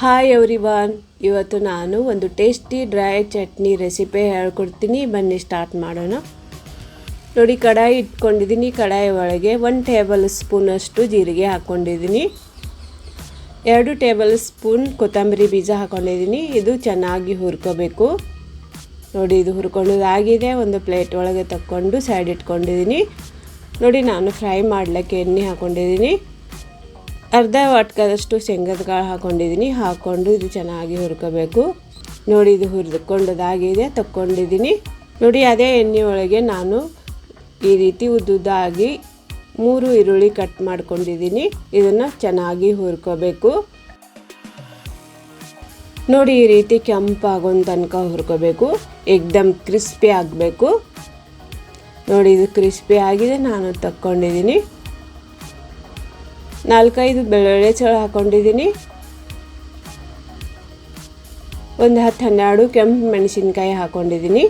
Hi everyone ಇವತ್ತು ನಾನು ಒಂದು ಟೇಸ್ಟಿ ಡ್ರೈ ಚಟ್ನಿ ರೆಸಿಪಿ ಹೇಳ್ಕೊಡ್ತೀನಿ. ಬನ್ನಿ ಸ್ಟಾರ್ಟ್ ಮಾಡೋಣ. ನೋಡಿ, ಕಡಾಯಿ ಇಟ್ಕೊಂಡಿದ್ದೀನಿ. ಕಡಾಯಿ ಒಳಗೆ ಒನ್ ಟೇಬಲ್ ಸ್ಪೂನಷ್ಟು ಜೀರಿಗೆ ಹಾಕ್ಕೊಂಡಿದ್ದೀನಿ. ಎರಡು ಟೇಬಲ್ ಸ್ಪೂನ್ ಕೊತ್ತಂಬರಿ ಬೀಜ ಹಾಕ್ಕೊಂಡಿದ್ದೀನಿ. ಇದು ಚೆನ್ನಾಗಿ ಹುರ್ಕೋಬೇಕು. ನೋಡಿ, ಇದು ಹುರ್ಕೊಂಡದಾಗಿದೆ ಒಂದು ಪ್ಲೇಟ್ ಒಳಗೆ ತಕ್ಕೊಂಡು ಸೈಡ್ ಇಟ್ಕೊಂಡಿದ್ದೀನಿ. ನೋಡಿ, ನಾನು ಫ್ರೈ ಮಾಡಲಿಕ್ಕೆ ಎಣ್ಣೆ ಹಾಕ್ಕೊಂಡಿದ್ದೀನಿ. ಅರ್ಧ ವಾಟ್ಕದಷ್ಟು ಶೇಂಗದ ಕಾಳು ಹಾಕ್ಕೊಂಡಿದ್ದೀನಿ ಹಾಕ್ಕೊಂಡು ಇದು ಚೆನ್ನಾಗಿ ಹುರ್ಕೋಬೇಕು. ನೋಡಿ ಇದು ಹುರಿದುಕೊಂಡದಾಗಿದೆ ತಕ್ಕೊಂಡಿದ್ದೀನಿ ನೋಡಿ ಅದೇ ಎಣ್ಣೆ ಒಳಗೆ ನಾನು ಈ ರೀತಿ ಉದ್ದುದ್ದಾಗಿ ಮೂರು ಈರುಳ್ಳಿ ಕಟ್ ಮಾಡ್ಕೊಂಡಿದ್ದೀನಿ ಇದನ್ನು ಚೆನ್ನಾಗಿ ಹುರ್ಕೋಬೇಕು. ನೋಡಿ ಈ ರೀತಿ ಕೆಂಪಾಗೋ ತನಕ ಹುರ್ಕೋಬೇಕು. ಎಕ್ದಮ್ ಕ್ರಿಸ್ಪಿ ಆಗಬೇಕು. ನೋಡಿ ಇದು ಕ್ರಿಸ್ಪಿ ಆಗಿದೆ, ನಾನು ತಕ್ಕೊಂಡಿದ್ದೀನಿ ನಾಲ್ಕೈದು ಬೆಳ್ಳುಳ್ಳಿ ಚಳು ಹಾಕೊಂಡಿದ್ದೀನಿ. ಒಂದು ಹತ್ತು ಹನ್ನೆರಡು ಕೆಂಪು ಮೆಣಸಿನ್ಕಾಯಿ ಹಾಕ್ಕೊಂಡಿದ್ದೀನಿ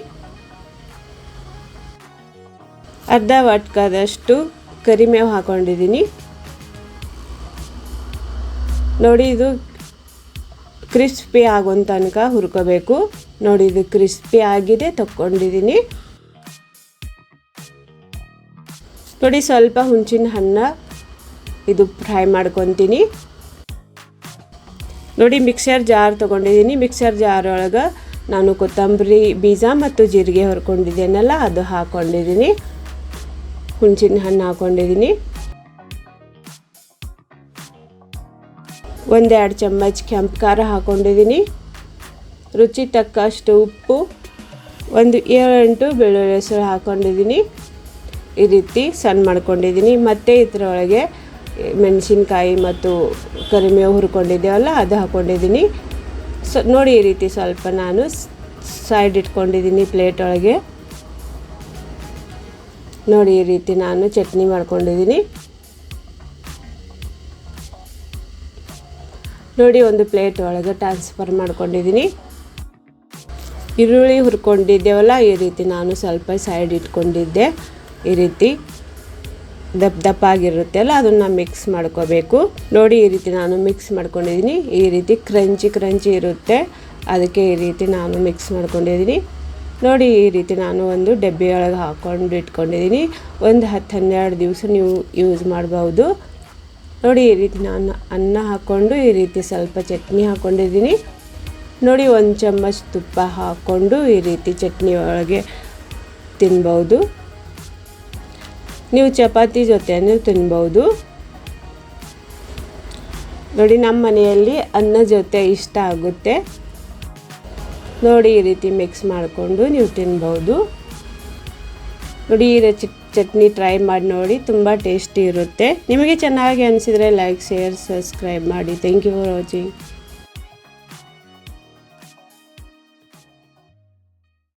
ಅರ್ಧ ವಾಟ್ಕಾದಷ್ಟು ಕರಿಮೇವು ಹಾಕೊಂಡಿದ್ದೀನಿ. ನೋಡಿ, ಇದು ಕ್ರಿಸ್ಪಿ ಆಗೋ ತನಕ ಹುರ್ಕೋಬೇಕು. ನೋಡಿ, ಇದು ಕ್ರಿಸ್ಪಿ ಆಗಿದೆ, ತಕ್ಕೊಂಡಿದ್ದೀನಿ. ನೋಡಿ, ಸ್ವಲ್ಪ ಹುಂಚಿನ ಹಣ್ಣು ಇದು ಫ್ರೈ ಮಾಡ್ಕೊತೀನಿ. ನೋಡಿ ಮಿಕ್ಸರ್ ಜಾರ್ ತೊಗೊಂಡಿದ್ದೀನಿ. ಮಿಕ್ಸರ್ ಜಾರ್ ಒಳಗೆ ನಾನು ಕೊತ್ತಂಬರಿ, ಬೀಜ ಮತ್ತು ಜೀರಿಗೆ ಹೊರ್ಕೊಂಡಿದ್ದೇನಲ್ಲ, ಅದು ಹಾಕ್ಕೊಂಡಿದ್ದೀನಿ ಹುಣಸಿನ ಹಣ್ಣು ಹಾಕ್ಕೊಂಡಿದ್ದೀನಿ ಒಂದೆರಡು ಚಮಚ ಕೆಂಪು ಖಾರ ಹಾಕ್ಕೊಂಡಿದ್ದೀನಿ ರುಚಿ ತಕ್ಕಷ್ಟು ಉಪ್ಪು, ಒಂದು ಏಳೆಂಟು ಬೆಳ್ಳುಳ್ಳಿ ಹೆಸರು ಹಾಕ್ಕೊಂಡಿದ್ದೀನಿ ಈ ರೀತಿ ಸಣ್ಣ ಮಾಡ್ಕೊಂಡಿದ್ದೀನಿ. ಮತ್ತು ಇದರೊಳಗೆ ಮೆಣಸಿನ್ಕಾಯಿ ಮತ್ತು ಕರಿಮೇವು ಹುರ್ಕೊಂಡಿದ್ದೇವಲ್ಲ ಅದು ಹಾಕ್ಕೊಂಡಿದ್ದೀನಿ ಸ, ನೋಡಿ ಈ ರೀತಿ ಸ್ವಲ್ಪ ನಾನು ಸೈಡ್ ಇಟ್ಕೊಂಡಿದ್ದೀನಿ ಪ್ಲೇಟ್ ಒಳಗೆ. ನೋಡಿ ಈ ರೀತಿ ನಾನು ಚಟ್ನಿ ಮಾಡ್ಕೊಂಡಿದ್ದೀನಿ. ನೋಡಿ ಒಂದು ಪ್ಲೇಟ್ ಒಳಗೆ ಟ್ರಾನ್ಸ್ಫರ್ ಮಾಡ್ಕೊಂಡಿದ್ದೀನಿ. ಈರುಳ್ಳಿ ಹುರ್ಕೊಂಡಿದ್ದೇವಲ್ಲ, ಈ ರೀತಿ ನಾನು ಸ್ವಲ್ಪ ಸೈಡ್ ಇಟ್ಕೊಂಡಿದ್ದೆ, ಈ ರೀತಿ. ದಪ್ಪ ದಪ್ಪ ಆಗಿರುತ್ತೆ ಅಲ್ಲ, ಅದನ್ನು ಮಿಕ್ಸ್ ಮಾಡ್ಕೋಬೇಕು. ನೋಡಿ ಈ ರೀತಿ ನಾನು ಮಿಕ್ಸ್ ಮಾಡ್ಕೊಂಡಿದ್ದೀನಿ. ಈ ರೀತಿ ಕ್ರಂಚಿ ಕ್ರಂಚಿ ಇರುತ್ತೆ. ಅದಕ್ಕೆ ಈ ರೀತಿ ನಾನು ಮಿಕ್ಸ್ ಮಾಡ್ಕೊಂಡಿದ್ದೀನಿ. ನೋಡಿ ಈ ರೀತಿ ನಾನು ಒಂದು ಡಬ್ಬಿಯೊಳಗೆ ಹಾಕ್ಕೊಂಡು ಇಟ್ಕೊಂಡಿದ್ದೀನಿ. ಒಂದು ಹತ್ತು, ಹನ್ನೆರಡು ದಿವಸ ನೀವು ಯೂಸ್ ಮಾಡ್ಬೋದು. ನೋಡಿ ಈ ರೀತಿ ನಾನು ಅನ್ನ ಹಾಕ್ಕೊಂಡು ಈ ರೀತಿ ಸ್ವಲ್ಪ ಚಟ್ನಿ ಹಾಕ್ಕೊಂಡಿದ್ದೀನಿ ನೋಡಿ ಒಂದು ಚಮಚ ತುಪ್ಪ ಹಾಕ್ಕೊಂಡು ಈ ರೀತಿ ಚಟ್ನಿ ಒಳಗೆ ತಿನ್ಬೋದು. ನೀವು ಚಪಾತಿ ಜೊತೆಯನ್ನು ತಿನ್ಬೋದು. ನೋಡಿ, ನಮ್ಮ ಮನೆಯಲ್ಲಿ ಅನ್ನ ಜೊತೆ ಇಷ್ಟ ಆಗುತ್ತೆ. ನೋಡಿ, ಈ ರೀತಿ ಮಿಕ್ಸ್ ಮಾಡಿಕೊಂಡು ನೀವು ತಿನ್ಬೋದು. ನೋಡಿ, ಈ ಚಟ್ನಿ ಟ್ರೈ ಮಾಡಿ ನೋಡಿ, ತುಂಬ ಟೇಸ್ಟಿ ಇರುತ್ತೆ. ನಿಮಗೆ ಚೆನ್ನಾಗಿ ಅನಿಸಿದರೆ ಲೈಕ್ ಶೇರ್ ಸಬ್ಸ್ಕ್ರೈಬ್ ಮಾಡಿ. Thank you for watching